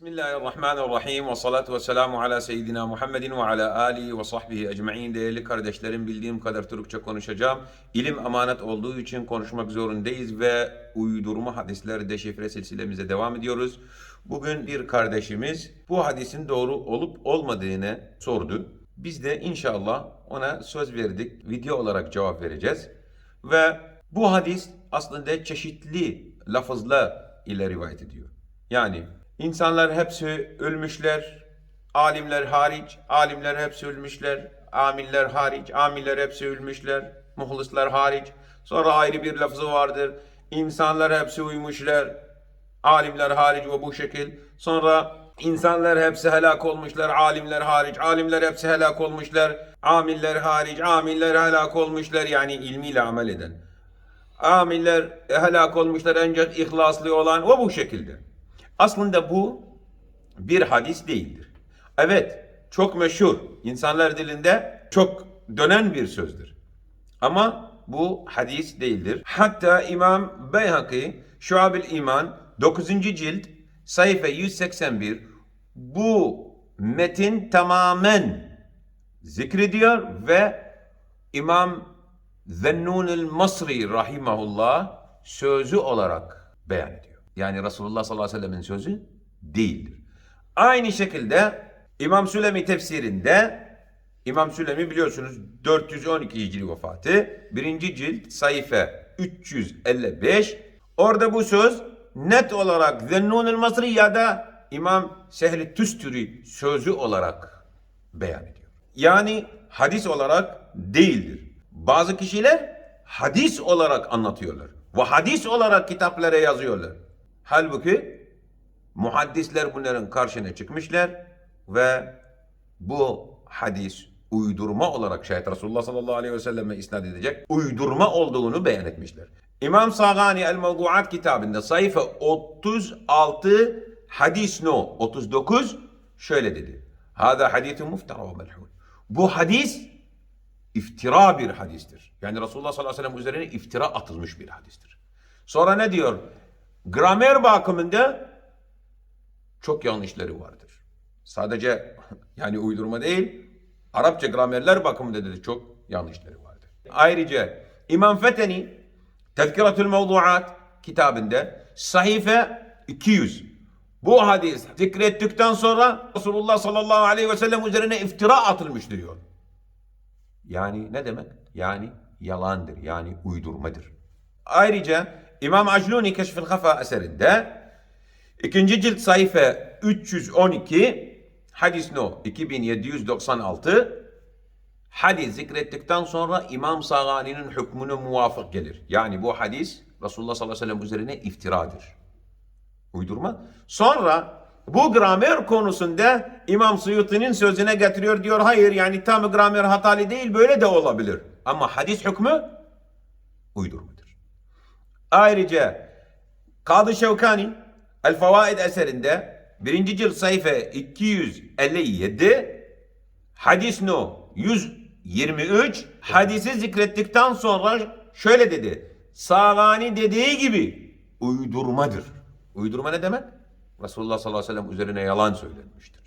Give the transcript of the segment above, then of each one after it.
Bismillahirrahmanirrahim ve salatu ve selamu ala seyyidina Muhammedin ve ala alihi ve sahbihi ecma'in. Değerli kardeşlerim bildiğim kadar Türkçe konuşacağım. İlim emanet olduğu için konuşmak zorundayız ve uydurma hadisleri deşifre silsilemize devam ediyoruz. Bugün bir kardeşimiz bu hadisin doğru olup olmadığını sordu. Biz de inşallah ona söz verdik. Video olarak cevap vereceğiz. Ve bu hadis aslında çeşitli lafızla ile rivayet ediyor. Yani insanlar hepsi ölmüşler, alimler hariç, alimler hepsi ölmüşler, amiller hariç, amiller hepsi ölmüşler, muhlisler hariç. Sonra ayrı bir lafzı vardır. İnsanlar hepsi uymuşlar, alimler hariç ve bu şekil. Sonra insanlar hepsi helak olmuşlar, alimler hariç, alimler hepsi helak olmuşlar, amiller hariç, amiller helak olmuşlar yani ilmiyle amel eden. Amiller helak olmuşlar ancak ihlaslı olan ve bu şekilde. Aslında bu bir hadis değildir. Evet, çok meşhur. insanlar dilinde çok dönen bir sözdür. Ama bu hadis değildir. Hatta İmam Beyhaki Şuab-ül İman 9. cilt sayfa 181 bu metin tamamen zikrediyor ve İmam Zennunil Masri rahimahullah sözü olarak beyan ediyor. Yani Resulullah sallallahu aleyhi ve sellemin sözü değildir. Aynı şekilde İmam Sülemi tefsirinde İmam Sülemi biliyorsunuz 412 Hicri vefatı. Birinci cilt sayfa 355. Orada bu söz net olarak Zennunil Masri ya da İmam Sehl-i Tüstüri sözü olarak beyan ediyor. Yani hadis olarak değildir. Bazı kişiler hadis olarak anlatıyorlar. Ve hadis olarak kitaplara yazıyorlar. Halbuki muhaddisler bunların karşına çıkmışlar ve bu hadis uydurma olarak şayet Resulullah sallallahu aleyhi ve selleme isnat edecek uydurma olduğunu beyan etmişler. İmam Sagani El Mevduat kitabında sayfa 36 hadis no 39 şöyle dedi. Hada hadithun muftara ve melhul. Bu hadis iftira bir hadistir. Yani Resulullah sallallahu aleyhi ve sellem üzerine iftira atılmış bir hadistir. Sonra ne diyor? Gramer bakımında çok yanlışları vardır. Sadece yani uydurma değil, Arapça gramerler bakımında dedi çok yanlışları vardır. Ayrıca İmam Feteni Tezkiratül Mevduat kitabında sahife 200 bu hadis zikrettikten sonra Resulullah sallallahu aleyhi ve sellem üzerine iftira atılmış diyor. Yani ne demek? Yani yalandır. Yani uydurmadır. Ayrıca İmam Acluni Keşfil Kafa eserinde ikinci cilt sayfa 312 hadis no 2796 hadis zikrettikten sonra İmam Sagani'nin hükmüne muvafık gelir. Yani bu hadis Resulullah sallallahu aleyhi ve sellem üzerine iftiradır. Uydurma. Sonra bu gramer konusunda İmam Suyuti'nin sözüne getiriyor diyor hayır yani tam gramer hatalı değil böyle de olabilir. Ama hadis hükmü uydurmadır. Ayrıca Kadı Şevkani El Fevaid eserinde birinci cilt sayfa 257 hadis no 123 hadisi zikrettikten sonra şöyle dedi. Sağani dediği gibi uydurmadır. Uydurma ne demek? Resulullah sallallahu aleyhi ve sellem üzerine yalan söylenmiştir.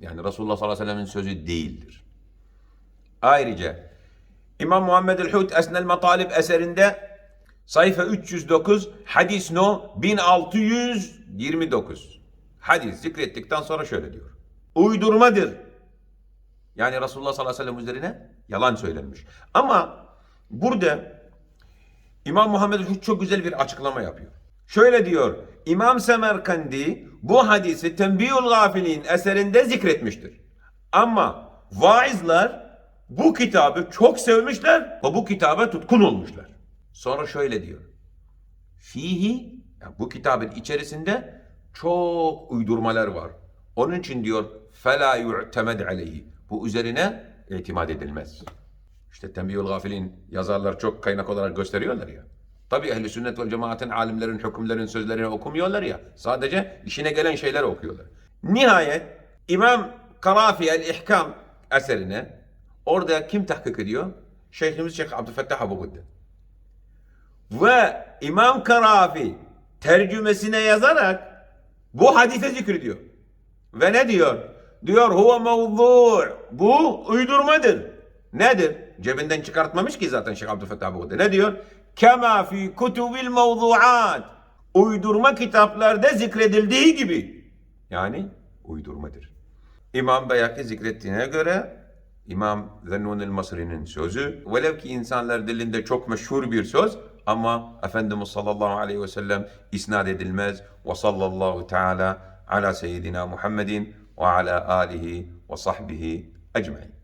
Yani Resulullah sallallahu aleyhi ve sellem sözü değildir. Ayrıca İmam Muhammed el-Hud Esnel Matalib eserinde sayfa 309 hadis no 1629 hadis zikrettikten sonra şöyle diyor. Uydurmadır. Yani Resulullah sallallahu aleyhi ve sellem üzerine yalan söylenmiş. Ama burada İmam Muhammed çok güzel bir açıklama yapıyor. Şöyle diyor. İmam Semerkandi bu hadisi Tembihul Gafilin eserinde zikretmiştir. Ama vaizler bu kitabı çok sevmişler ve bu kitaba tutkun olmuşlar. Sonra şöyle diyor. Fihi yani bu kitabın içerisinde çok uydurmalar var. Onun için diyor fela yu'temed aleyhi. Bu üzerine itimat edilmez. İşte Tembihul Gafilin yazarlar çok kaynak olarak gösteriyorlar ya. Tabi ehli sünnet ve cemaatin alimlerin, hükümlerin sözlerini okumuyorlar ya. Sadece işine gelen şeyler okuyorlar. Nihayet İmam Karafi el-İhkam eserine orada kim tahkik ediyor? Şeyhimiz Şeyh Abdülfettah Abu Gudde. Ve İmam Karafi tercümesine yazarak bu hadise zikrediyor. Ve ne diyor? Diyor huve mevzu. Bu uydurmadır. Nedir? Cebinden çıkartmamış ki zaten Şeyh Abdülfettah Buğda. Ne diyor? Kema fi kutubil mevzuat. Uydurma kitaplarda zikredildiği gibi. Yani uydurmadır. İmam Beyaki zikrettiğine göre İmam Zennun Masri'nin sözü velev ki insanlar dilinde çok meşhur bir söz ama Efendimiz sallallahu aleyhi ve sellem isnat edilmez ve sallallahu teala ala seyyidina Muhammedin ve ala alihi ve sahbihi ecmain.